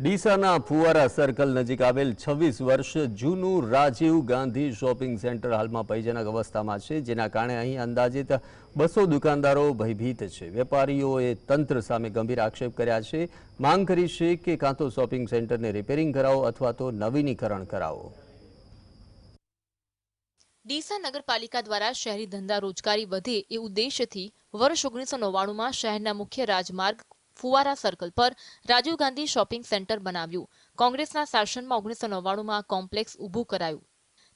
ડીસાના ફુવારા સર્કલ નજીક આવેલ છવ્વીસ વર્ષ જૂનું રાજીવ ગાંધી શોપિંગ સેન્ટર હાલમાં ભયજનક અવસ્થામાં છે, જેના કારણે અહીં અંદાજિત બસો દુકાનદારો ભયભીત છે. વેપારીઓએ તંત્ર સામે ગંભીર આક્ષેપ કર્યા છે. માંગ કરી છે કે કાં તો શોપિંગ સેન્ટરને રિપેરિંગ કરાવો અથવા તો નવીનીકરણ કરાવો. ડીસા નગરપાલિકા દ્વારા શહેરી ધંધા રોજગારી વધે એ ઉદ્દેશ્યથી વર્ષ ઓગણીસો નવ્વાણુંમાં શહેરના મુખ્ય રાજમાર્ગ ફુવારા સર્કલ પર રાજીવ ગાંધી શોપિંગ સેન્ટર બનાવ્યું. કોંગ્રેસના શાસનમાં ઓગણીસો નવ્વાણુંમાં કોમ્પ્લેક્સ ઊભું કરાયું.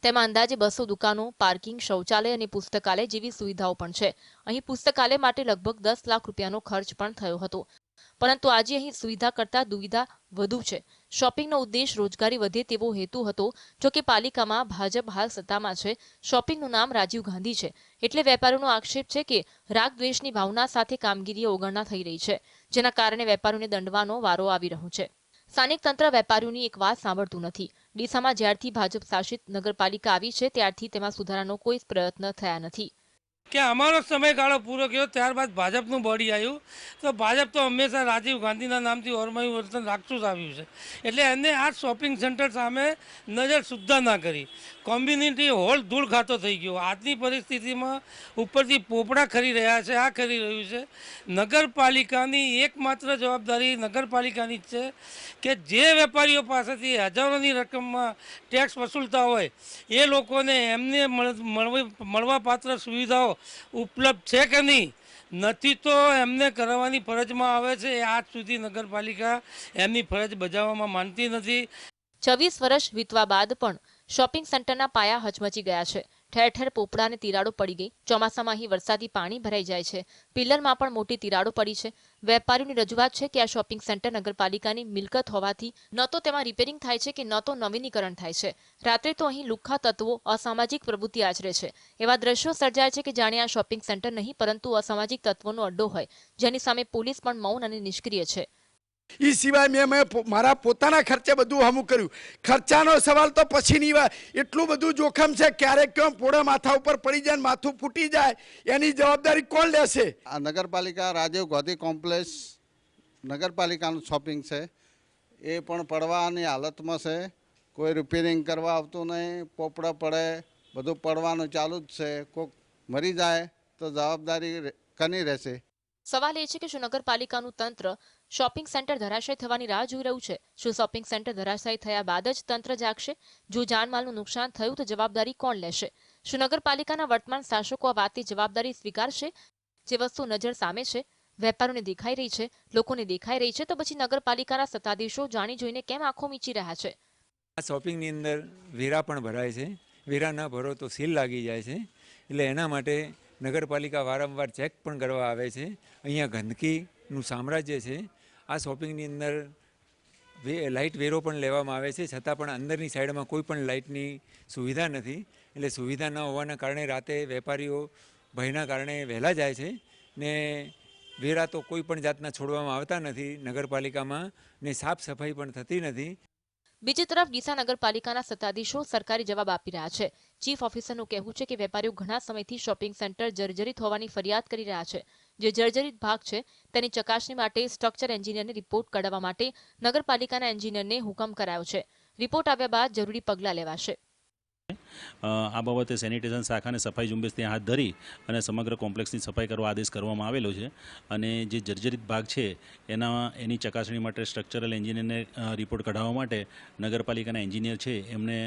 તેમાં અંદાજે બસો દુકાનો પાર્કિંગ શૌચાલય અને પુસ્તકાલય જેવી સુવિધાઓ પણ છે. અહીં પુસ્તકાલય માટે લગભગ દસ લાખ રૂપિયાનો ખર્ચ પણ થયો હતો. પરંતુ આજે અહીં સુવિધા કરતા દુવિધા વધુ છે. શોપિંગનો ઉદ્દેશ રોજગારી વધે તેવો હેતુ હતો, જો કે પાલિકામાં ભાજપ હાલ સત્તામાં છે. શોપિંગનું નામ રાજીવ ગાંધી છે. એટલે વેપારીઓનો આક્ષેપ છે કે રાગ દ્વેષની ભાવના સાથે કામગીરી અવગણના થઈ રહી છે. જેના કારણે વેપારીઓને દંડવાનો વારો આવી રહ્યો છે. સ્થાનિક તંત્ર વેપારીઓની એક વાત સાંભળતું નથી. ડીસામાં જ્યારથી ભાજપ શાસિત નગરપાલિકા આવી છે, ત્યારથી તેમાં સુધારાનો કોઈ પ્રયત્ન થયા નથી. કે અમારો સમયગાળો પૂરો કર્યો, ત્યારબાદ ભાજપનું બોડી આવ્યું. તો ભાજપ તો હંમેશા રાજીવ ગાંધીના નામથી ઓરમાયું વર્તન રાખતું જ આવ્યું છે. એટલે એને આ શોપિંગ સેન્ટર સામે નજર સુદ્ધા ના કરી. કોમ્યુનિટી હોલ ધૂળ ખાતો થઈ ગયો. આજની પરિસ્થિતિમાં ઉપરથી પોપડા ખરી રહ્યા છે, આ ખરી રહ્યું છે. નગરપાલિકાની એકમાત્ર જવાબદારી નગરપાલિકાની જ છે કે જે વેપારીઓ પાસેથી હજારોની રકમમાં ટેક્સ વસૂલતા હોય, એ લોકોને એમને મળ- મળવી, મળવાપાત્ર સુવિધાઓ ઉપલબ્ધ છે કે નહીં? નથી તો એમને કરવાની ફરજમાં આવે છે. આજ સુધી નગરપાલિકા એમની ફરજ બજાવવામાં માનતી નથી. છવ્વીસ વર્ષ વીતવા બાદ પણ શોપિંગ સેન્ટરના પાયા હચમચી ગયા છે. ઠેર ઠેર પોપડા અને તિરાડો પડી ગઈ. ચોમાસામાં અહીં વરસાદી પાણી ભરાઈ જાય છે. પિલરમાં પણ મોટી તિરાડો પડી છે. વેપારીઓની રજૂઆત છે કે આ શોપિંગ સેન્ટર નગરપાલિકાની મિલકત હોવાથી ન તો તેમાં રિપેરિંગ થાય છે કે ન તો નવીનીકરણ થાય છે. રાત્રે તો અહીં લુખ્ખા તત્વો અસામાજિક પ્રવૃત્તિ આચરે છે. એવા દ્રશ્યો સર્જાય છે કે જાણે આ શોપિંગ સેન્ટર નહીં, પરંતુ અસામાજિક તત્વોનો અડ્ડો હોય. જેની સામે પોલીસ પણ મૌન અને નિષ્ક્રિય છે. એ સિવાય મેં મેં મારા પોતાના ખર્ચે બધું હમું કર્યું. ખર્ચાનો સવાલ તો પછીની વાત એટલું બધું જોખમ છે, ક્યારેક કેમ પોળે માથા ઉપર પડી જાય માથું ફૂટી જાય, એની જવાબદારી કોણ લેશે? આ નગરપાલિકા રાજીવ ગાંધી કોમ્પ્લેક્સ નગરપાલિકાનું શોપિંગ છે. એ પણ પડવાની હાલતમાં છે. કોઈ રિપેરિંગ કરવા આવતું નહીં, પોપડા પડે, બધું પડવાનું ચાલુ જ છે. કોઈક મરી જાય તો જવાબદારી કની રહેશે? સવાલ એ છે કે શું નગરપાલિકાનું તંત્ર શોપિંગ સેન્ટર ધરાશય થવાની રાહ જોઈ રહ્યું છે? શું શોપિંગ સેન્ટર ધરાશય થયા બાદ જ તંત્ર જાગશે? જો જાનમાલનું નુકસાન થયું તો જવાબદારી કોણ લેશે? શું નગરપાલિકાના વર્તમાન શાસકો આ વાતની જવાબદારી સ્વીકારશે? જે વસ્તુ નજર સામે છે, વેપારીઓને દેખાઈ રહી છે, લોકોને દેખાઈ રહી છે, તો પછી નગરપાલિકાના સત્તાધીશો જાણી જોઈને કેમ આંખો મીચી રહ્યા છે? આ શોપિંગની અંદર વેરા પણ ભરાય છે. વેરા ના ભરો તો સીલ લાગી જાય છે. એટલે એના માટે નગરપાલિકા વારંવાર ચેક પણ કરવા આવે છે. અહીંયા ગંદકીનું સામ્રાજ્ય છે. આ શોપિંગની અંદર વે, લાઇટ વેરો પણ લેવામાં આવે છે. છતાં પણ અંદરની સાઈડમાં કોઈ પણ લાઇટની સુવિધા નથી. એટલે સુવિધા ન હોવાના કારણે રાતે વેપારીઓ ભયના કારણે વહેલા જાય છે ને વેરા તો કોઈ પણ જાતના છોડવામાં આવતા નથી નગરપાલિકામાં ને સાફ સફાઈ પણ થતી નથી. બીજી તરફ ડીસા નગરપાલિકાના સત્તાધીશો સરકારી જવાબ આપી રહ્યા છે. ચીફ ઓફિસરનું કહેવું છે કે વેપારીઓ ઘણા સમયથી શોપિંગ સેન્ટર જર્જરિત હોવાની ફરિયાદ કરી રહ્યા છે. જે જર્જરિત ભાગ છે, તેની ચકાસણી માટે સ્ટ્રક્ચર એન્જિનિયરને રિપોર્ટ કઢાવવા માટે નગરપાલિકાના એન્જિનિયરને હુકમ કરાયો છે. રિપોર્ટ આવ્યા બાદ જરૂરી પગલાં લેવાશે. આ બાબતે સેનિટેશન શાખાને સફાઈ ઝુંબેશ ત્યાં હાથ ધરી અને સમગ્ર કોમ્પ્લેક્સની સફાઈ કરવા આદેશ કરવામાં આવેલો છે. અને જે જર્જરિત ભાગ છે, એના, એની ચકાસણી માટે સ્ટ્રક્ચરલ એન્જિનિયરને રિપોર્ટ કઢાવવા માટે નગરપાલિકાના એન્જિનિયર છે, એમને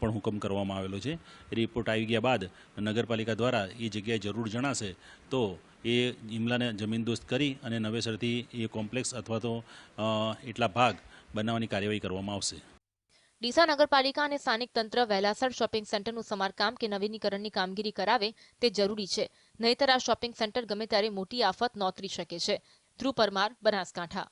પણ હુકમ કરવામાં આવેલો છે. રિપોર્ટ આવી ગયા બાદ નગરપાલિકા દ્વારા એ જગ્યાએ જરૂર જણાશે તો એ જમીન જમીનદોસ્ત કરી અને નવેસરથી એ કોમ્પ્લેક્સ અથવા તો એટલા ભાગ બનાવવાની કાર્યવાહી કરવામાં આવશે. ડીસા નગરપાલિકા અને સ્થાનિક તંત્ર વહેલાસર શોપિંગ સેન્ટરનું સમારકામ કે નવીનીકરણની કામગીરી કરાવે તે જરૂરી છે. નહીતર આ શોપિંગ સેન્ટર ગમે ત્યારે મોટી આફત નોતરી શકે છે. ધ્રુવ પરમાર, બનાસકાંઠા.